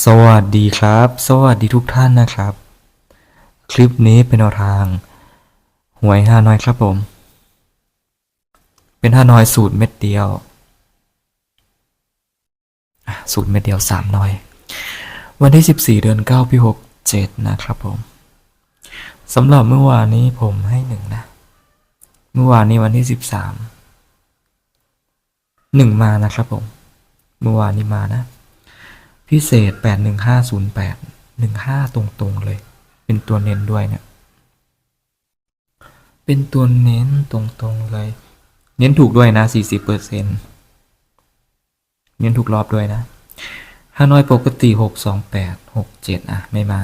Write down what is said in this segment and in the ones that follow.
สวัสดีครับ สวัสดีทุกท่านนะครับ คลิปนี้เป็นแนวทางหวยฮานอยครับผม เป็นฮานอยสูตรเม็ดเดียว สูตรเม็ดเดียวสามหน่อย วันที่ 14 เดือน9ปี67 นะครับผมสำหรับเมื่อวานนี้ผมให้หนึ่งนะ เมื่อวานนี้วันที่ 13หนึ่งมานะครับผม เมื่อวานนี้มานะ พิเศษ 81508 15 ตรงๆเลย เป็นตัวเน้นด้วยเนี่ย เป็นตัวเน้นตรงๆเลย เน้นถูกด้วยนะ 40%เน้นถูกรอบด้วยนะฮานอยปกติ 628 67 อะ ไม่มา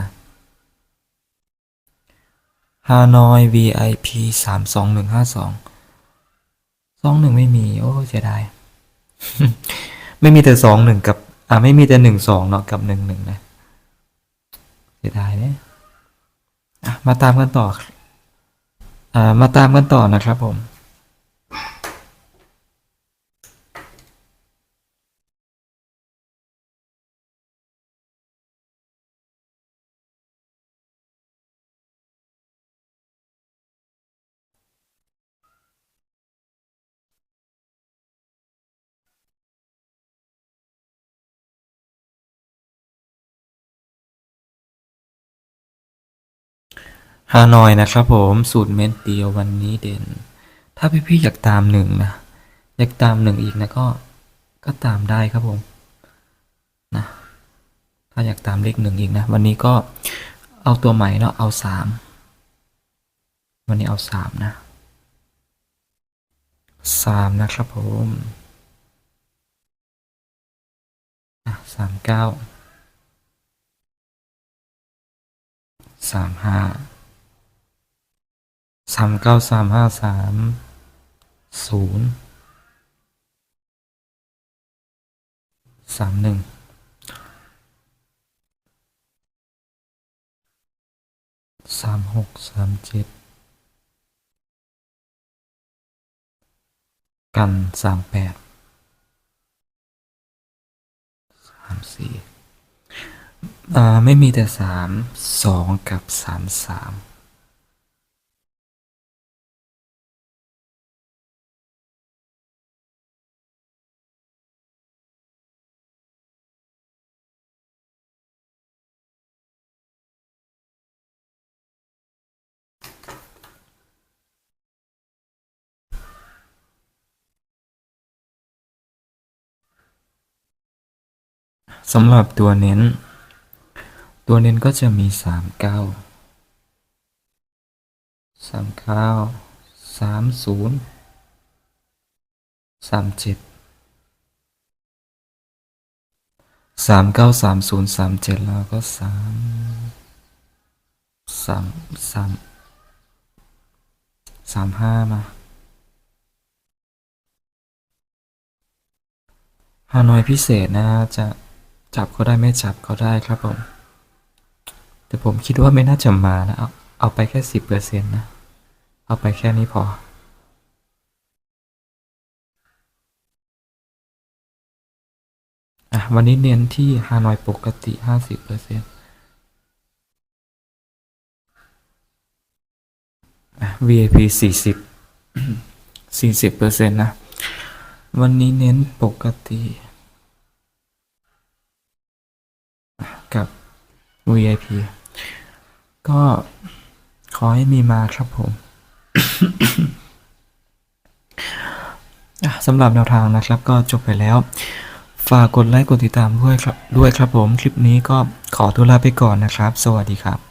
ฮานอย VIP 32152 21ไม่มี โอ้เสียดาย ไม่มีแต่สองหนึ่งกับ อ่าไม่มีแต่หนึ่งสองเนาะกับหนึ่งหนึ่งนะเสียดายเนี่ยมาตามกันต่ออ่ามาตามกันต่อนะครับผม ฮานอยนะครับผมสูตรเม็ดเดียววันนี้เด่น ถ้าพี่ๆอยากตามหนึ่งนะอยากตามหนึ่งอีกนะก็ก็ตามได้ครับผมนะถ้าอยากตามเลขหนึ่งอีกนะ วันนี้ก็เอาตัวใหม่เนาะเอาสามวันนี้เอาสามนะสามนะครับผมสามเก้าสามห้า สามเก้าสามห้าสามศูนย์สามหนึ่งสามหกสามเจ็ดกันสามแปดสามสี่ไม่มีแต่สามสองกับสามสาม สำหรับตัวเน้น ตัวเน้นก็จะมีสามเก้าสามเก้าสามศูนย์สามเจ็ดสามเก้าสามศูนย์สามเจ็ดแล้วก็สามสามสามสามห้ามาฮานอยพิเศษนะจะ จับก็ได้ไม่จับก็ได้ครับผม แต่ผมคิดว่าไม่น่าจะมานะ เอาเอาไปแค่สิบเปอร์เซ็นต์นะ เอาไปแค่นี้พอ อะ วันนี้เน้นที่ฮานอยปกติห้าสิบเปอร์เซ็นต์ VIP สี่สิบสี่สิบเปอร์เซ็นต์นะ วันนี้เน้นปกติ กับ VIP ก็ขอให้มีมาครับผมสำหรับแนวทางนะครับก็จบไปแล้ว ฝากกดไลค์กดติดตามด้วยครับด้วยครับผม คลิปนี้ก็ขอตัวลาไปก่อนนะครับ สวัสดีครับ